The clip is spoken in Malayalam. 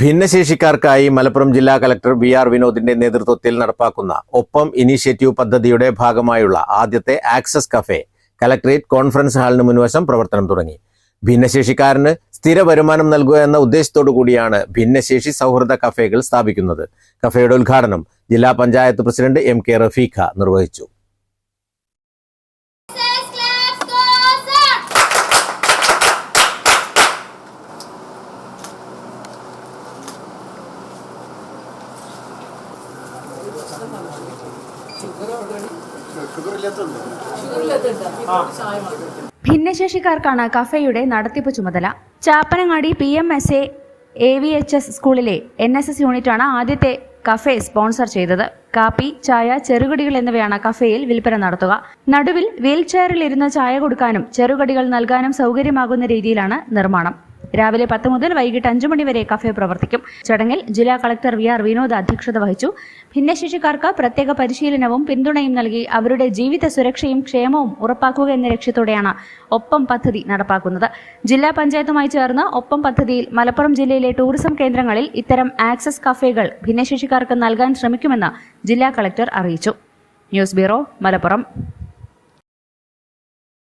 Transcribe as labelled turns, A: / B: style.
A: ഭിന്നശേഷിക്കാർക്കായി മലപ്പുറം ജില്ലാ കലക്ടർ വി ആർ വിനോദിന്റെ നേതൃത്വത്തിൽ നടപ്പാക്കുന്ന ഒപ്പം ഇനീഷ്യേറ്റീവ് പദ്ധതിയുടെ ഭാഗമായുള്ള ആദ്യത്തെ ആക്സസ് കഫേ കലക്ടറേറ്റ് കോൺഫറൻസ് ഹാളിന് മുൻവശം പ്രവർത്തനം തുടങ്ങി. ഭിന്നശേഷിക്കാരന് സ്ഥിര വരുമാനം നൽകുക എന്ന ഉദ്ദേശത്തോടു കൂടിയാണ് ഭിന്നശേഷി സൗഹൃദ കഫേകൾ സ്ഥാപിക്കുന്നത്. കഫേയുടെ ഉദ്ഘാടനം ജില്ലാ panchayat president M K Rafeeqa നിർവഹിച്ചു.
B: ഭിന്നശേഷിക്കാർക്കാണ് കഫേയുടെ നടത്തിപ്പ് ചുമതല. Chappanangadi P M S A A V H S സ്കൂളിലെ എൻ എസ് എസ് യൂണിറ്റാണ് ആദ്യത്തെ കഫേ സ്പോൺസർ ചെയ്തത്. കാപ്പി ചായ ചെറുകടികൾ എന്നിവയാണ് കഫേയിൽ വിൽപ്പന നടത്തുക. നടുവിൽ വീൽ ചെയറിൽ ഇരുന്ന് ചായ കൊടുക്കാനും ചെറുകടികൾ നൽകാനും സൗകര്യമാകുന്ന രീതിയിലാണ് നിർമ്മാണം. രാവിലെ പത്ത് മുതൽ വൈകിട്ട് അഞ്ചു മണി വരെ കഫേ പ്രവർത്തിക്കും. ചടങ്ങിൽ ജില്ലാ കളക്ടർ വി ആർ വിനോദ് അധ്യക്ഷത വഹിച്ചു. ഭിന്നശേഷിക്കാർക്ക് പ്രത്യേക പരിശീലനവും പിന്തുണയും നൽകി അവരുടെ ജീവിത സുരക്ഷയും ക്ഷേമവും ഉറപ്പാക്കുക എന്ന ലക്ഷ്യത്തോടെയാണ് ഒപ്പം പദ്ധതി നടപ്പാക്കുന്നത്. ജില്ലാ പഞ്ചായത്തുമായി ചേർന്ന് ഒപ്പം പദ്ധതിയിൽ മലപ്പുറം ജില്ലയിലെ ടൂറിസം കേന്ദ്രങ്ങളിൽ ഇത്തരം ആക്സസ് കഫേകൾ ഭിന്നശേഷിക്കാർക്ക് നൽകാൻ ശ്രമിക്കുമെന്ന് ജില്ലാ കളക്ടർ അറിയിച്ചു. News bureau Malappuram.